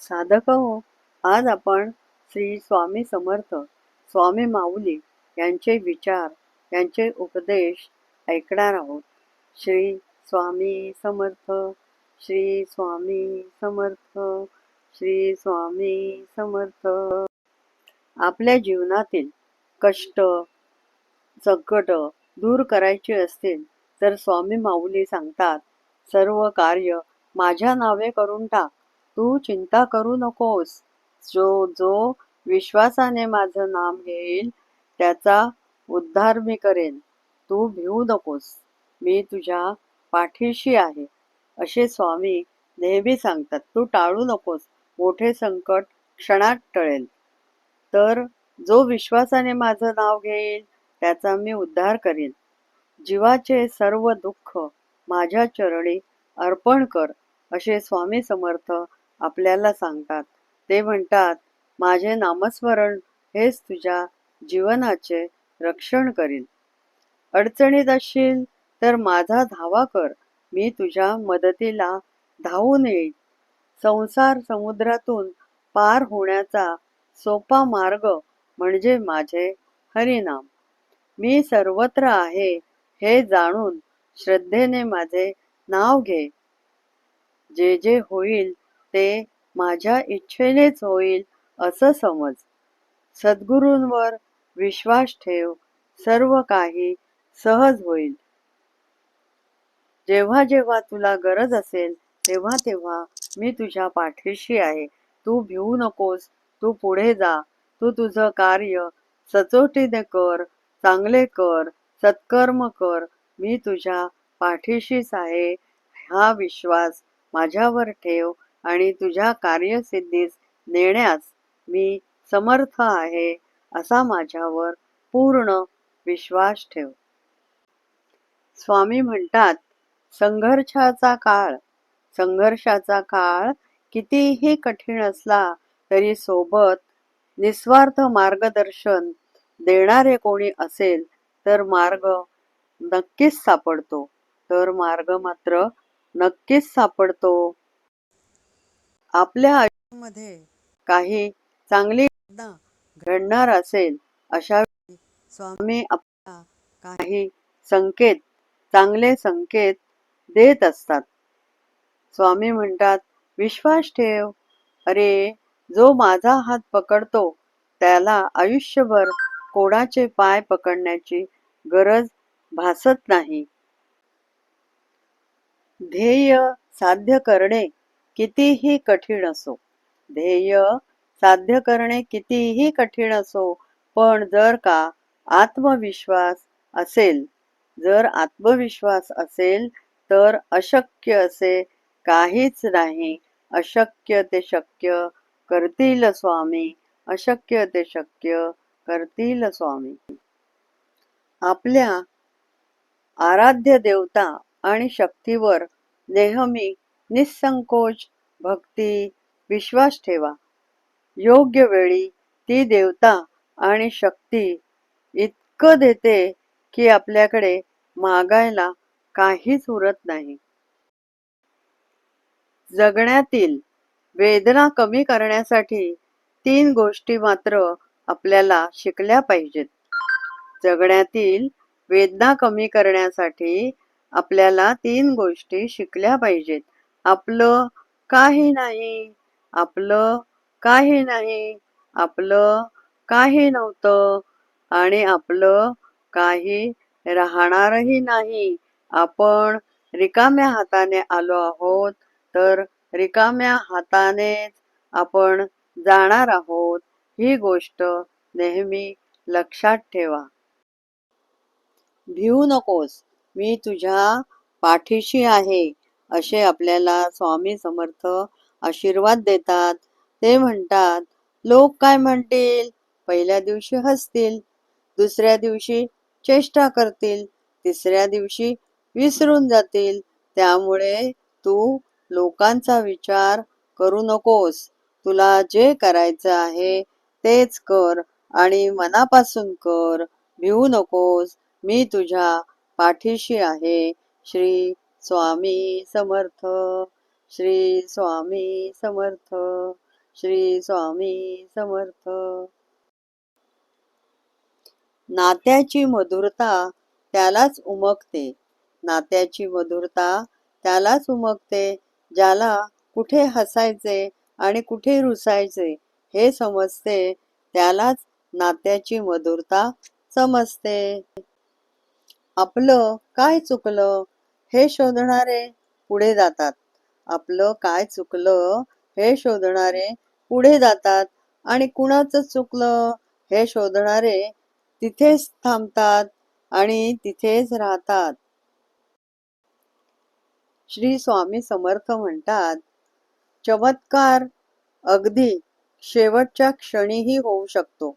साधक हो आज आपण श्री स्वामी समर्थ स्वामी माऊली यांचे विचार यांचे उपदेश ऐकणार आहोत. श्री स्वामी समर्थ श्री स्वामी समर्थ श्री स्वामी समर्थ. आपल्या जीवनातील कष्ट संकट दूर करायचे असतील तर स्वामी माऊली सांगतात सर्व कार्य माझ्या नावे करून टाक. तू चिंता करू नकोस. जो जो विश्वासाने माझं नाम घेईल त्याचा उद्धार मी करेन. तू भिवू नकोस. मी तुझ्या पाठीशी आहे. असे स्वामी नेहमी सांगतात तू टाळू नकोस. मोठे संकट क्षणात टळेल. तर जो विश्वासाने माझं नाव घेईल त्याचा मी उद्धार करीन. जीवाचे सर्व दुःख माझ्या चरणी अर्पण कर असे स्वामी समर्थ आपल्याला सांगतात. ते म्हणतात माझे नामस्मरण हेच तुझ्या जीवनाचे रक्षण करील अडचणीत असशील तर माझा धावा कर. मी तुझ्या मदतीला धावून येईल संसार समुद्रातून पार होण्याचा सोपा मार्ग म्हणजे माझे हरिनाम. मी सर्वत्र आहे हे जाणून श्रद्धेने माझे नाव घे. जे जे होईल ते माझ्या इच्छेनेच होईल असं समज. सद्गुरूंवर विश्वास ठेव सर्व काही सहज होईल. जेव्हा जेव्हा तुला गरज असेल तेव्हा तेव्हा मी तुझ्या पाठीशी आहे. तू भिवू नकोस तू पुढे जा. तू तुझं कार्य सचोटीने कर चांगले कर सत्कर्म कर. मी तुझ्या पाठीशीच आहे. हा विश्वास माझ्यावर ठेव. आणि तुझ्या कार्यसिद्धीस नेण्यास मी समर्थ आहे असा माझ्यावर पूर्ण विश्वास ठेव. स्वामी म्हणतात संघर्षाचा काळ संघर्षाचा काळ कितीही कठीण असला तरी सोबत निस्वार्थ मार्गदर्शन देणारे कोणी असेल तर मार्ग नक्कीच सापडतो. तर मार्ग मात्र नक्कीच सापडतो. आपल्या आयुष्यामध्ये काही चांगली घडणार असेल अशा स्वामी आपल्याला काही संकेत चांगले संकेत देत असतात. स्वामी म्हणतात विश्वास ठेव. अरे जो माझा हात पकडतो त्याला आयुष्यभर कोणाचे पाय पकडण्याची गरज भासत नाही. ध्येय साध्य करणे कितीही कठीण असो. ध्येय साध्य करणे कितीही कठीण असो पण जर का आत्मविश्वास असेल जर आत्मविश्वास असेल तर अशक्य असे काहीच नाही. अशक्य ते शक्य करतील स्वामी. अशक्य ते शक्य करतील स्वामी. आपल्या आराध्य देवता आणि शक्तीवर नेहमी निसंकोच भक्ती विश्वास ठेवा. योग्य वेळी ती देवता आणि शक्ती इतकं देते की आपल्याकडे मागायला काहीच उरत नाही. जगण्यातील वेदना कमी करण्यासाठी तीन गोष्टी मात्र आपल्याला शिकल्या पाहिजेत. जगण्यातील वेदना कमी करण्यासाठी आपल्याला तीन गोष्टी शिकल्या पाहिजेत. आपलं काही नाही आपलं काही नाही आपलं काही नव्हतं आणि आपलं काही राहणारही नाही. आपण रिकाम्या हाताने आलो आहोत तर रिकाम्या हातानेच आपण जाणार आहोत. ही गोष्ट नेहमी लक्षात ठेवा. भिवू नकोस. मी तुझ्या पाठीशी आहे. असे आपल्याला स्वामी समर्थ आशीर्वाद देतात. ते म्हणतात लोक काय म्हणतील? पहिल्या दिवशी हसतील दुसऱ्या दिवशी चेष्टा करतील तिसऱ्या दिवशी विसरून जातील. त्यामुळे तू लोकांचा विचार करू नकोस. तुला जे करायचं आहे तेच कर आणि मनापासून कर. भिवू नकोस. मी तुझ्या पाठीशी आहे. श्री स्वामी समर्थ श्री स्वामी समर्थ श्री स्वामी समर्थ. नात्याची मधुरता त्यालाच उमगते. नात्याची मधुरता त्यालाच उमगते ज्याला कुठे हसायचे आणि कुठे रुसायचे हे समजते त्यालाच नात्याची मधुरता समजते. आपलं काय चुकलं? हे शोधणारे पुढे जातात. आपलं काय चुकलं हे शोधणारे पुढे जातात. आणि कुणाचं चुकलं हे शोधणारे तिथेच थांबतात आणि तिथेच राहतात. श्री स्वामी समर्थ म्हणतात चमत्कार अगदी शेवटच्या क्षणीही होऊ शकतो.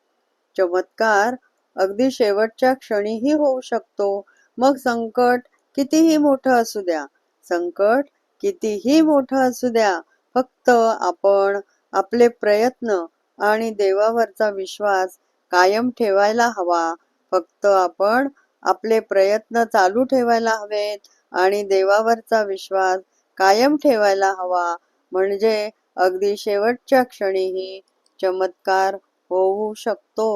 चमत्कार अगदी शेवटच्या क्षणीही होऊ शकतो. मग संकट कितीही मोठं असू द्या. संकट कितीही मोठं असू द्या फक्त आपण आपले प्रयत्न आणि देवावरचा विश्वास कायम ठेवायला हवा. फक्त आपण आपले प्रयत्न चालू ठेवायला हवेत आणि देवावरचा विश्वास कायम ठेवायला हवा. म्हणजे अगदी शेवटच्या क्षणीही चमत्कार होऊ शकतो.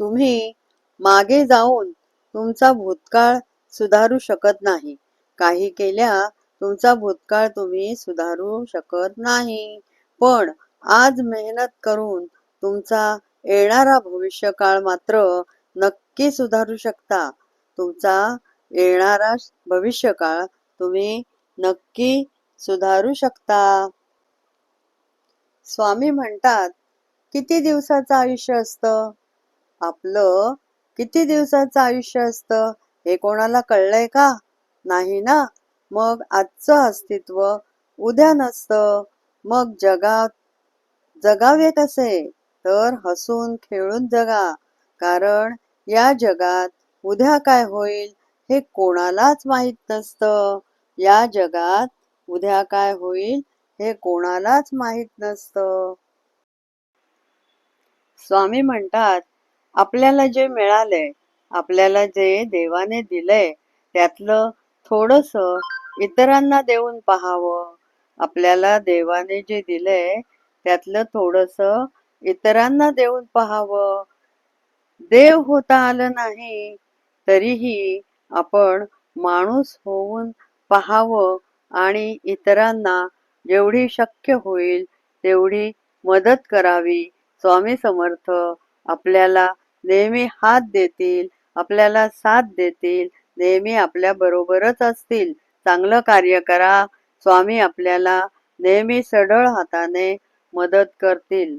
तुम्ही मागे जाऊन तुमचा भूतकाळ सुधारू शकत नाही. काही केल्या तुमचा भूतकाळ तुम्ही सुधारू शकत नाही. पण आज मेहनत करून तुमचा येणारा भविष्यकाळ मात्र नक्की सुधारू शकता. तुमचा येणारा भविष्यकाळ तुम्ही नक्की सुधारू शकता. स्वामी म्हणतात किती दिवसाचं आयुष्य असतं? आपलं किती दिवसाचं आयुष्य असतं हे कोणाला कळलंय का? नाही ना? मग आजचं अस्तित्व उद्या नसतं. मग जगात जगावे कसे? तर हसून खेळून जगा. कारण या जगात उद्या काय होईल हे कोणालाच माहीत नसतं. या जगात उद्या काय होईल हे कोणालाच माहीत नसतं. स्वामी म्हणतात आपल्याला जे मिळालंय आपल्याला जे देवाने दिलंय त्यातलं थोडस इतरांना देऊन पाहावं. आपल्याला देवाने जे दिलंय त्यातलं थोडस इतरांना देऊन पाहावं. देव होता आलं नाही तरीही आपण माणूस होऊन पाहावं आणि इतरांना जेवढी शक्य होईल तेवढी मदत करावी. स्वामी समर्थ आपल्याला नेहमी हात देतील आपल्याला साथ देतील नेहमी आपल्या बरोबरच असतील. चांगलं कार्य करा स्वामी आपल्याला नेहमी सढळ हाताने मदत करतील.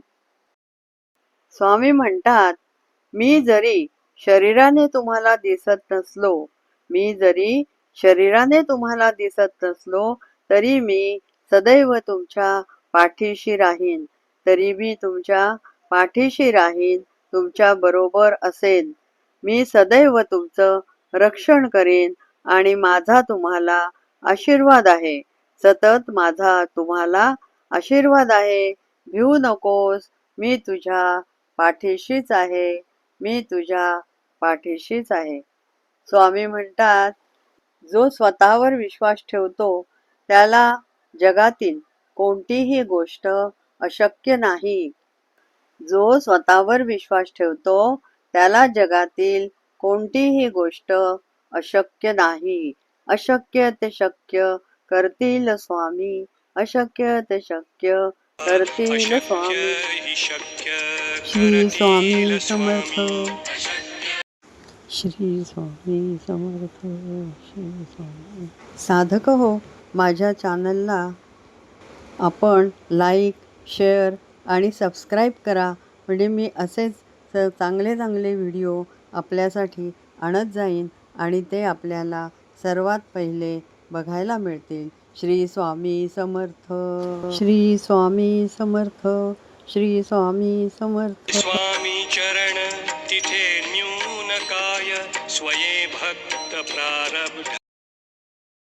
स्वामी म्हणतात मी जरी शरीराने तुम्हाला दिसत नसलो मी जरी शरीराने तुम्हाला दिसत नसलो तरी मी सदैव तुमच्या पाठीशी राहीन तरी मी तुमच्या पाठीशी राहीन. तुमच्या बरोबर असेन. मी सदैव तुमचं रक्षण करेन आणि माझा तुम्हाला आशीर्वाद आहे. सतत माझा तुम्हाला आशीर्वाद आहे. भिवू नकोस. मी तुझ्या पाठीशीच आहे. मी तुझ्या पाठीशीच आहे. स्वामी म्हणतात जो स्वतःवर विश्वास ठेवतो त्याला जगातील कोणतीही गोष्ट अशक्य नाही. जो स्वतःवर विश्वास ठेवतो त्याला जगातील कोणतीही गोष्ट अशक्य नाही. अशक्य ते शक्य करतील स्वामी. अशक्य ते शक्य करतील स्वामी. श्री स्वामी समर्थ. श्री स्वामी समर्थ. श्री स्वामी. साधक हो माझ्या चॅनलला आपण लाईक शेअर आणि सबस्क्राईब करा. म्हणजे मी असेच चांगले चांगले व्हिडिओ आपल्यासाठी आणत जाईन आणि ते आपल्याला सर्वात पहिले बघायला मिळतील. श्री स्वामी समर्थ. श्री स्वामी समर्थ. श्री स्वामी समर्थ. स्वामी चरण तिथे न्यून काय स्वये भक्त प्रारब्ध.